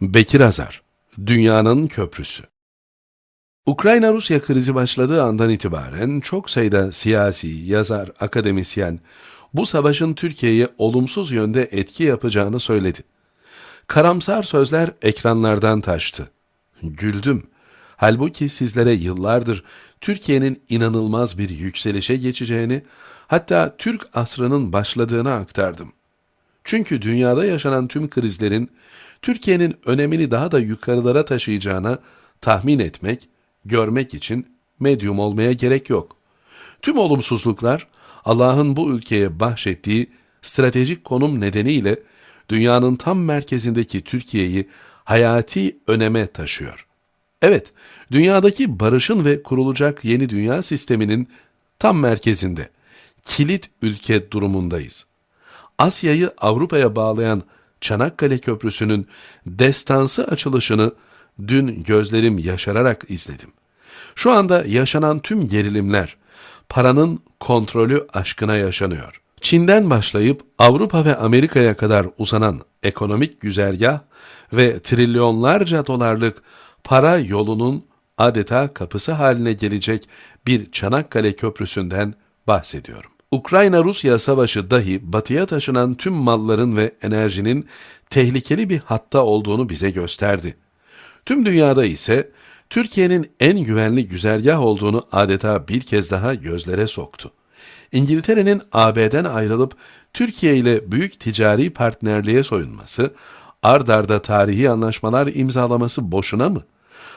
Bekir Azar, Dünyanın Köprüsü Ukrayna-Rusya krizi başladığı andan itibaren çok sayıda siyasi, yazar, akademisyen bu savaşın Türkiye'ye olumsuz yönde etki yapacağını söyledi. Karamsar sözler ekranlardan taştı. Güldüm. Halbuki sizlere yıllardır Türkiye'nin inanılmaz bir yükselişe geçeceğini, hatta Türk asrının başladığını aktardım. Çünkü dünyada yaşanan tüm krizlerin Türkiye'nin önemini daha da yukarılara taşıyacağına tahmin etmek, görmek için medyum olmaya gerek yok. Tüm olumsuzluklar Allah'ın bu ülkeye bahşettiği stratejik konum nedeniyle dünyanın tam merkezindeki Türkiye'yi hayati öneme taşıyor. Evet, dünyadaki barışın ve kurulacak yeni dünya sisteminin tam merkezinde, kilit ülke durumundayız. Asya'yı Avrupa'ya bağlayan Çanakkale Köprüsü'nün destansı açılışını dün gözlerim yaşararak izledim. Şu anda yaşanan tüm gerilimler paranın kontrolü aşkına yaşanıyor. Çin'den başlayıp Avrupa ve Amerika'ya kadar uzanan ekonomik güzergah ve trilyonlarca dolarlık para yolunun adeta kapısı haline gelecek bir Çanakkale Köprüsü'nden bahsediyorum. Ukrayna-Rusya savaşı dahi batıya taşınan tüm malların ve enerjinin tehlikeli bir hatta olduğunu bize gösterdi. Tüm dünyada ise Türkiye'nin en güvenli güzergah olduğunu adeta bir kez daha gözlere soktu. İngiltere'nin AB'den ayrılıp Türkiye ile büyük ticari partnerliğe soyunması, ard arda tarihi anlaşmalar imzalaması boşuna mı?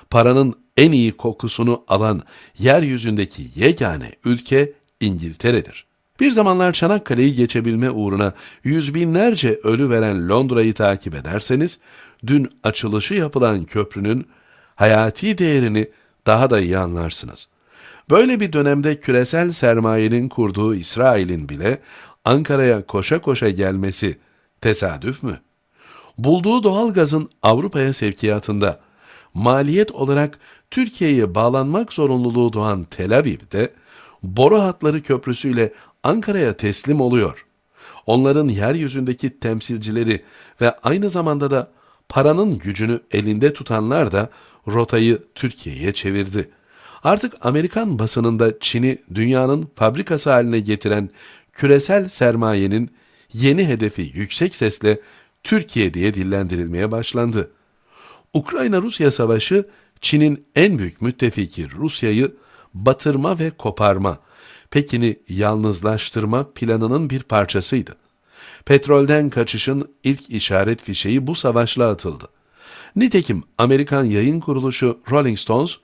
Paranın en iyi kokusunu alan yeryüzündeki yegane ülke İngiltere'dir. Bir zamanlar Çanakkale'yi geçebilme uğruna yüz binlerce ölü veren Londra'yı takip ederseniz, dün açılışı yapılan köprünün hayati değerini daha da iyi anlarsınız. Böyle bir dönemde küresel sermayenin kurduğu İsrail'in bile Ankara'ya koşa koşa gelmesi tesadüf mü? Bulduğu doğal gazın Avrupa'ya sevkiyatında maliyet olarak Türkiye'ye bağlanmak zorunluluğu doğan Tel Aviv'de boru hatları köprüsüyle Ankara'ya teslim oluyor. Onların yeryüzündeki temsilcileri ve aynı zamanda da paranın gücünü elinde tutanlar da rotayı Türkiye'ye çevirdi. Artık Amerikan basınında Çin'i dünyanın fabrikası haline getiren küresel sermayenin yeni hedefi yüksek sesle Türkiye diye dillendirilmeye başlandı. Ukrayna-Rusya savaşı Çin'in en büyük müttefiki Rusya'yı batırma ve koparma, Pekin'i yalnızlaştırma planının bir parçasıydı. Petrolden kaçışın ilk işaret fişeği bu savaşla atıldı. Nitekim Amerikan yayın kuruluşu Rolling Stones,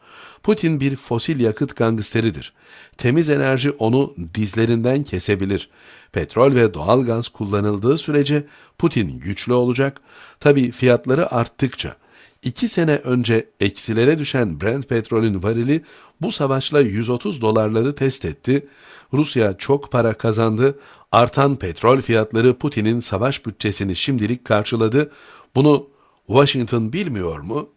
Putin bir fosil yakıt gangsteridir. Temiz enerji onu dizlerinden kesebilir. Petrol ve doğal gaz kullanıldığı sürece Putin güçlü olacak. Tabi fiyatları arttıkça. İki sene önce eksilere düşen Brent petrolün varili bu savaşla 130 dolarları test etti. Rusya çok para kazandı. Artan petrol fiyatları Putin'in savaş bütçesini şimdilik karşıladı. Bunu Washington bilmiyor mu?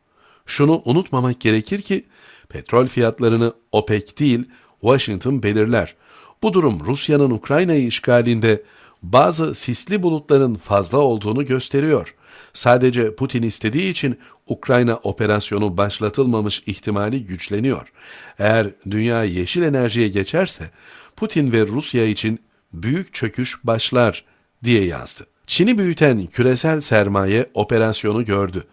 Şunu unutmamak gerekir ki petrol fiyatlarını OPEC değil Washington belirler. Bu durum Rusya'nın Ukrayna'yı işgalinde bazı sisli bulutların fazla olduğunu gösteriyor. Sadece Putin istediği için Ukrayna operasyonu başlatılmamış ihtimali güçleniyor. Eğer dünya yeşil enerjiye geçerse Putin ve Rusya için büyük çöküş başlar diye yazdı. Çin'i büyüten küresel sermaye operasyonu gördü.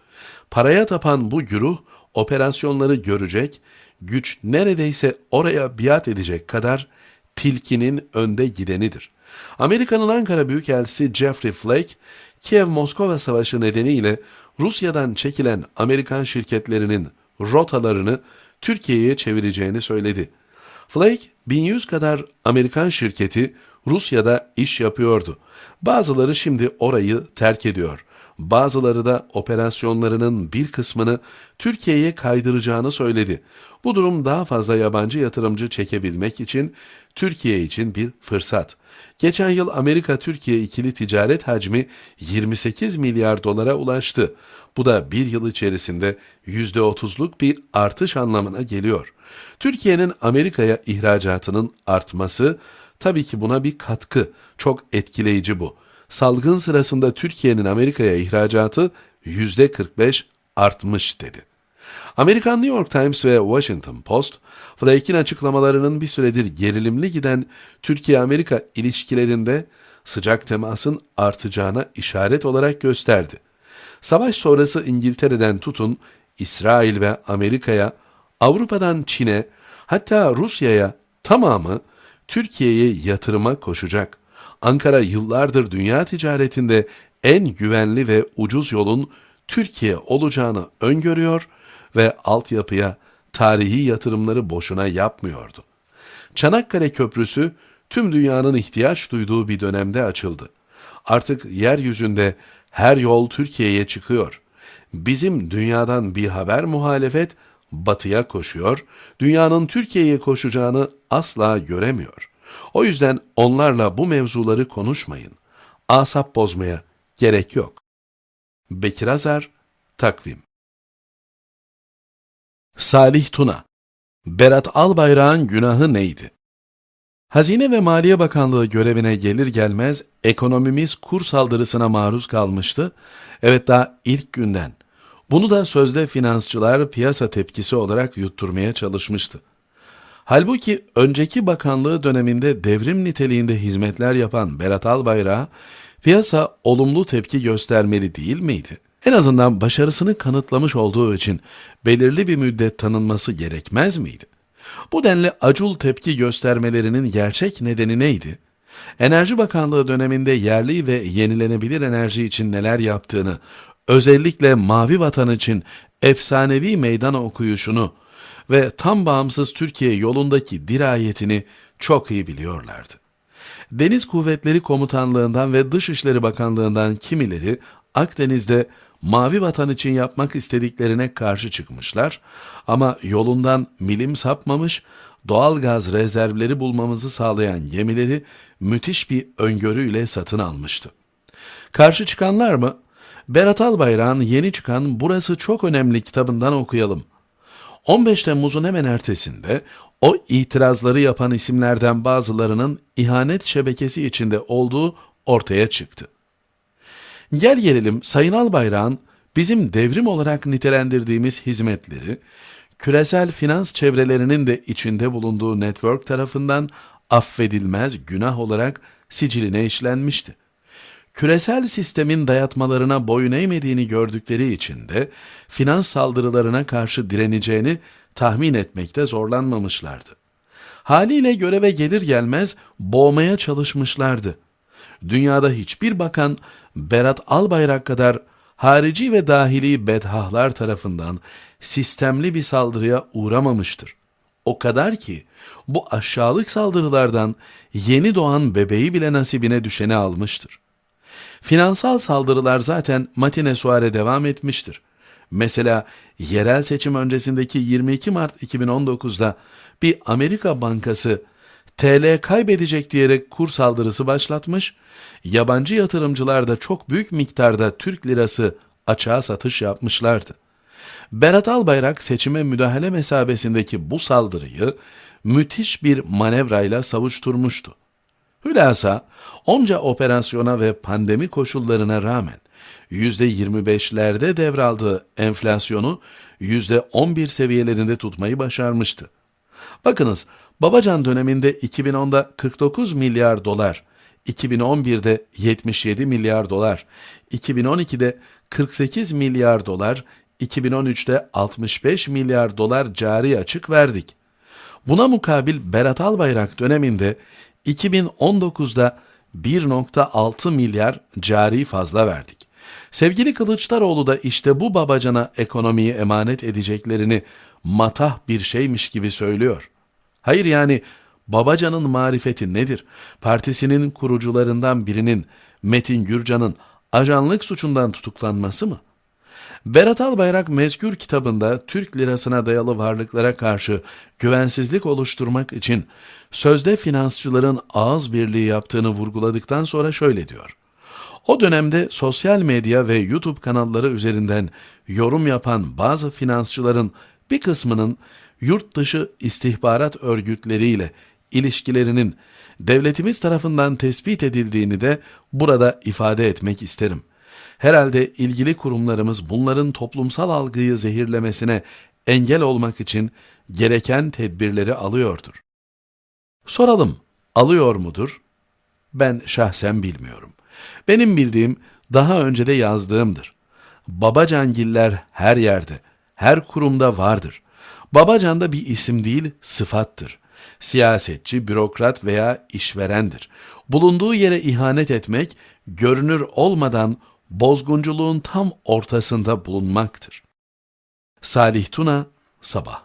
Paraya tapan bu güruh operasyonları görecek, güç neredeyse oraya biat edecek kadar tilkinin önde gidenidir. Amerika'nın Ankara Büyükelçisi Jeffrey Flake, Kiev-Moskova Savaşı nedeniyle Rusya'dan çekilen Amerikan şirketlerinin rotalarını Türkiye'ye çevireceğini söyledi. Flake, 1100 kadar Amerikan şirketi Rusya'da iş yapıyordu. Bazıları şimdi orayı terk ediyor. Bazıları da operasyonlarının bir kısmını Türkiye'ye kaydıracağını söyledi. Bu durum daha fazla yabancı yatırımcı çekebilmek için Türkiye için bir fırsat. Geçen yıl Amerika-Türkiye ikili ticaret hacmi 28 milyar dolara ulaştı. Bu da bir yıl içerisinde %30'luk bir artış anlamına geliyor. Türkiye'nin Amerika'ya ihracatının artması tabii ki buna bir katkı. Çok etkileyici bu. Salgın sırasında Türkiye'nin Amerika'ya ihracatı %45 artmış dedi. Amerikan New York Times ve Washington Post, Flake'in açıklamalarının bir süredir gerilimli giden Türkiye-Amerika ilişkilerinde sıcak temasın artacağına işaret olarak gösterdi. Savaş sonrası İngiltere'den tutun İsrail ve Amerika'ya, Avrupa'dan Çin'e, hatta Rusya'ya tamamı Türkiye'ye yatırıma koşacak. Ankara yıllardır dünya ticaretinde en güvenli ve ucuz yolun Türkiye olacağını öngörüyor ve altyapıya tarihi yatırımları boşuna yapmıyordu. Çanakkale Köprüsü tüm dünyanın ihtiyaç duyduğu bir dönemde açıldı. Artık yeryüzünde her yol Türkiye'ye çıkıyor. Bizim dünyadan bir haber muhalefet batıya koşuyor, dünyanın Türkiye'ye koşacağını asla göremiyor. O yüzden onlarla bu mevzuları konuşmayın. Asap bozmaya gerek yok. Bekir Azar, Takvim Salih Tuna Berat Albayrak'ın günahı neydi? Hazine ve Maliye Bakanlığı görevine gelir gelmez ekonomimiz kur saldırısına maruz kalmıştı. Evet daha ilk günden. Bunu da sözde finansçılar piyasa tepkisi olarak yutturmaya çalışmıştı. Halbuki önceki bakanlığı döneminde devrim niteliğinde hizmetler yapan Berat Albayrak'a piyasa olumlu tepki göstermeli değil miydi? En azından başarısını kanıtlamış olduğu için belirli bir müddet tanınması gerekmez miydi? Bu denli acul tepki göstermelerinin gerçek nedeni neydi? Enerji Bakanlığı döneminde yerli ve yenilenebilir enerji için neler yaptığını, özellikle Mavi Vatan için efsanevi meydan okuyuşunu ve tam bağımsız Türkiye yolundaki dirayetini çok iyi biliyorlardı. Deniz Kuvvetleri Komutanlığından ve Dışişleri Bakanlığından kimileri Akdeniz'de Mavi Vatan için yapmak istediklerine karşı çıkmışlar ama yolundan milim sapmamış, doğal gaz rezervleri bulmamızı sağlayan gemileri müthiş bir öngörüyle satın almıştı. Karşı çıkanlar mı? Berat Albayrak'ın yeni çıkan Burası Çok Önemli kitabından okuyalım. 15 Temmuz'un hemen ertesinde o itirazları yapan isimlerden bazılarının ihanet şebekesi içinde olduğu ortaya çıktı. Gel gelelim Sayın Albayrak'ın bizim devrim olarak nitelendirdiğimiz hizmetleri, küresel finans çevrelerinin de içinde bulunduğu network tarafından affedilmez günah olarak siciline işlenmişti. Küresel sistemin dayatmalarına boyun eğmediğini gördükleri için de finans saldırılarına karşı direneceğini tahmin etmekte zorlanmamışlardı. Haliyle göreve gelir gelmez boğmaya çalışmışlardı dünyada hiçbir bakan Berat Albayrak kadar harici ve dahili bedhahlar tarafından sistemli bir saldırıya uğramamıştır. O kadar ki bu aşağılık saldırılardan yeni doğan bebeği bile nasibine düşeni almıştır. Finansal saldırılar zaten matine suare devam etmiştir. Mesela yerel seçim öncesindeki 22 Mart 2019'da bir Amerika bankası TL kaybedecek diyerek kur saldırısı başlatmış, yabancı yatırımcılar da çok büyük miktarda Türk lirası açığa satış yapmışlardı. Berat Albayrak seçime müdahale mesabesindeki bu saldırıyı müthiş bir manevrayla savuşturmuştu. Hülasa onca operasyona ve pandemi koşullarına rağmen %25'lerde devraldığı enflasyonu %11 seviyelerinde tutmayı başarmıştı. Bakınız Babacan döneminde 2010'da 49 milyar dolar, 2011'de 77 milyar dolar, 2012'de 48 milyar dolar, 2013'te 65 milyar dolar cari açık verdik. Buna mukabil Berat Albayrak döneminde 2019'da 1.6 milyar cari fazla verdik. Sevgili Kılıçdaroğlu da işte bu babacana ekonomiyi emanet edeceklerini matah bir şeymiş gibi söylüyor. Hayır yani Babacan'ın marifeti nedir? Partisinin kurucularından birinin Metin Gürcan'ın ajanlık suçundan tutuklanması mı? Berat Albayrak mezkür kitabında Türk lirasına dayalı varlıklara karşı güvensizlik oluşturmak için sözde finansçıların ağız birliği yaptığını vurguladıktan sonra şöyle diyor. O dönemde sosyal medya ve YouTube kanalları üzerinden yorum yapan bazı finansçıların bir kısmının yurt dışı istihbarat örgütleriyle ilişkilerinin devletimiz tarafından tespit edildiğini de burada ifade etmek isterim. Herhalde ilgili kurumlarımız bunların toplumsal algıyı zehirlemesine engel olmak için gereken tedbirleri alıyordur. Soralım, alıyor mudur? Ben şahsen bilmiyorum. Benim bildiğim daha önce de yazdığımdır. Babacangiller her yerde, her kurumda vardır. Babacan da bir isim değil, sıfattır. Siyasetçi, bürokrat veya işverendir. Bulunduğu yere ihanet etmek, görünür olmadan bozgunculuğun tam ortasında bulunmaktır. Salih Tuna, Sabah